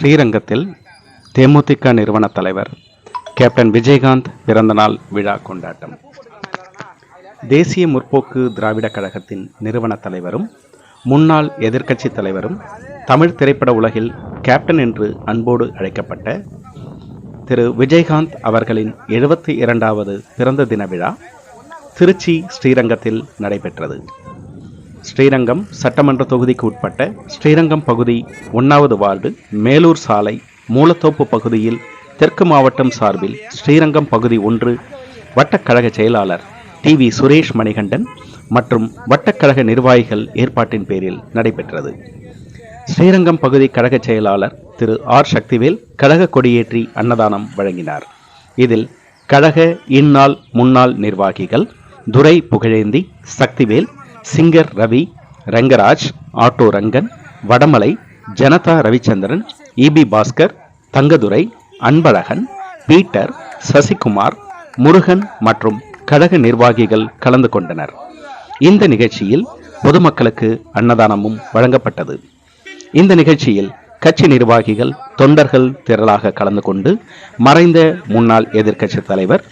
ஸ்ரீரங்கத்தில் தேமுதிக நிறுவன தலைவர் கேப்டன் விஜயகாந்த் பிறந்தநாள் விழா கொண்டாட்டம். தேசிய முற்போக்கு திராவிடக் கழகத்தின் நிறுவன தலைவரும் முன்னாள் எதிர்க்கட்சித் தலைவரும் தமிழ் திரைப்பட உலகில் கேப்டன் என்று அன்போடு அழைக்கப்பட்ட திரு விஜயகாந்த் அவர்களின் எழுபத்தி இரண்டாவது பிறந்த தின விழா திருச்சி ஸ்ரீரங்கத்தில் நடைபெற்றது. ஸ்ரீரங்கம் சட்டமன்ற தொகுதிக்கு உட்பட்ட ஸ்ரீரங்கம் பகுதி ஒன்றாவது வார்டு மேலூர் சாலை மூலத்தோப்பு பகுதியில் தெற்கு மாவட்டம் சார்பில் ஸ்ரீரங்கம் பகுதி ஒன்று வட்டக்கழக செயலாளர் டி வி சுரேஷ் மணிகண்டன் மற்றும் வட்டக்கழக நிர்வாகிகள் ஏற்பாட்டின் பேரில் நடைபெற்றது. ஸ்ரீரங்கம் பகுதி கழக செயலாளர் திரு ஆர். சக்திவேல் கழக கொடியேற்றி அன்னதானம் வழங்கினார். இதில் கழக இந்நாள் முன்னாள் நிர்வாகிகள் Durai Pugazhendhi Sakthivel singer Ravi Rangaraj auto Rangan Vadamalai Janata Ravichandran EB Baskar Thangadurai Anbazhagan Peter Sasikumar Murugan மற்றும் கழக நிர்வாகிகள் கலந்து கொண்டனர். இந்த நிகழ்ச்சியில் பொதுமக்களுக்கு அன்னதானமும் வழங்கப்பட்டது. இந்த நிகழ்ச்சியில் கட்சி நிர்வாகிகள் தொண்டர்கள் திரளாக கலந்து கொண்டு மறைந்த முன்னாள் எதிர்க்கட்சி தலைவர்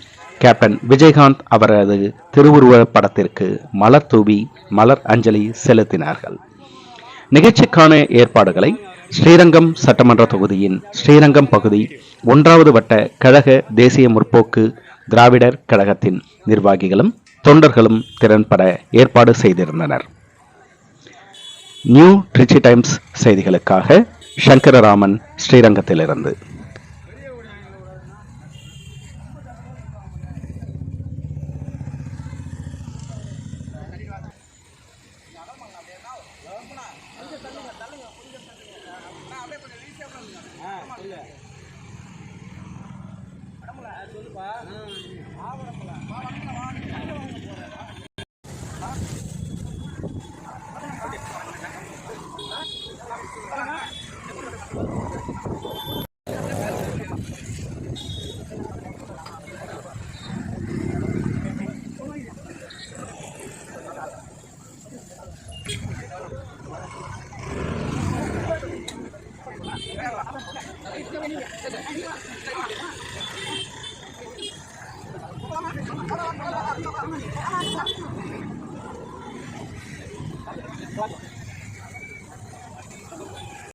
கேப்டன் விஜயகாந்த் அவரது திருவுருவ படத்திற்கு மலர் தூவி மலர் அஞ்சலி செலுத்தினார்கள். நிகழ்ச்சிக்கான ஏற்பாடுகளை ஸ்ரீரங்கம் சட்டமன்ற தொகுதியின் ஸ்ரீரங்கம் பகுதி ஒன்றாவது வட்ட கழக தேசிய முற்போக்கு திராவிடர் கழகத்தின் நிர்வாகிகளும் தொண்டர்களும் திறன்பட ஏற்பாடு செய்திருந்தனர். நியூ ட்ரிச்சி டைம்ஸ் செய்திகளுக்காக சங்கரராமன் ஸ்ரீரங்கத்திலிருந்து. இல்லைப்பா ஆவணம்ல Thank you.